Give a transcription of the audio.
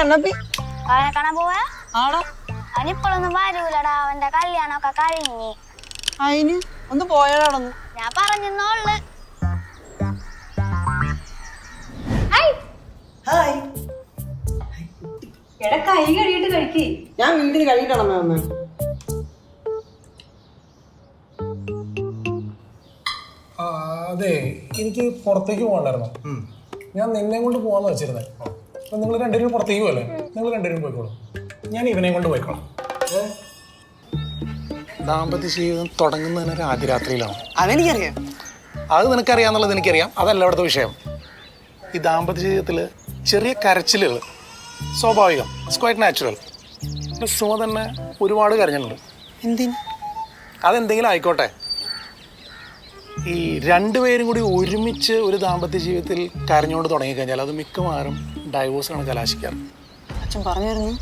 കണ്ണപ്പി അവനെ കാണാൻ പോവാ? ആടാ. അവനിപ്പോഴൊന്നും വരൂലടാ അവന്റെ കല്യാണമൊക്കെ കഴിഞ്ഞ്. അയിന് ഒന്ന് പോയാടാടന്ന് ഞാൻ പറഞ്ഞോൾ ഹായ്. എടാ കൈ കഴിക്കേ. ഞാൻ വീട്ടിൽ അമ്മ ആ, അതെ എനിക്ക് പുറത്തേക്ക് പോകണ്ടായിരുന്നു. ഞാൻ നിന്നെ കൊണ്ട് പോവാന്ന് വെച്ചിരുന്നേ. നിങ്ങൾ രണ്ടുപേരും പുറത്തേക്ക് പോകല്ലേ നിങ്ങൾ രണ്ടുപേരും പോയിക്കോളും. ഞാൻ ഇവനെ കൊണ്ട് പോയിക്കോളാം. ദാമ്പത്യ ജീവിതം തുടങ്ങുന്നതിന് ഒരു ആദ്യ രാത്രിയിലാണ് അതെനിക്കറിയാം. അത് നിനക്കറിയാന്നുള്ളത് എനിക്കറിയാം. അതല്ല അവിടുത്തെ വിഷയം. ഈ ദാമ്പത്യ ജീവിതത്തിൽ ചെറിയ കരച്ചിലുകൾ സ്വാഭാവികം. ഇറ്റ്സ് ക്വൈറ്റ് നാച്ചുറൽ സുമ തന്നെ ഒരുപാട് കരഞ്ഞിട്ടുണ്ട്. എന്തിന്? അതെന്തെങ്കിലും ആയിക്കോട്ടെ. ഈ രണ്ടുപേരും കൂടി ഒരുമിച്ച് ഒരു ദാമ്പത്യ ജീവിതത്തിൽ കരഞ്ഞുകൊണ്ട് തുടങ്ങിക്കഴിഞ്ഞാൽ അത് മിക്കവാറും ഡൈവോഴ്സാണ് കലാശിക്കാറ്. അച്ഛൻ പറഞ്ഞു തരുന്നു.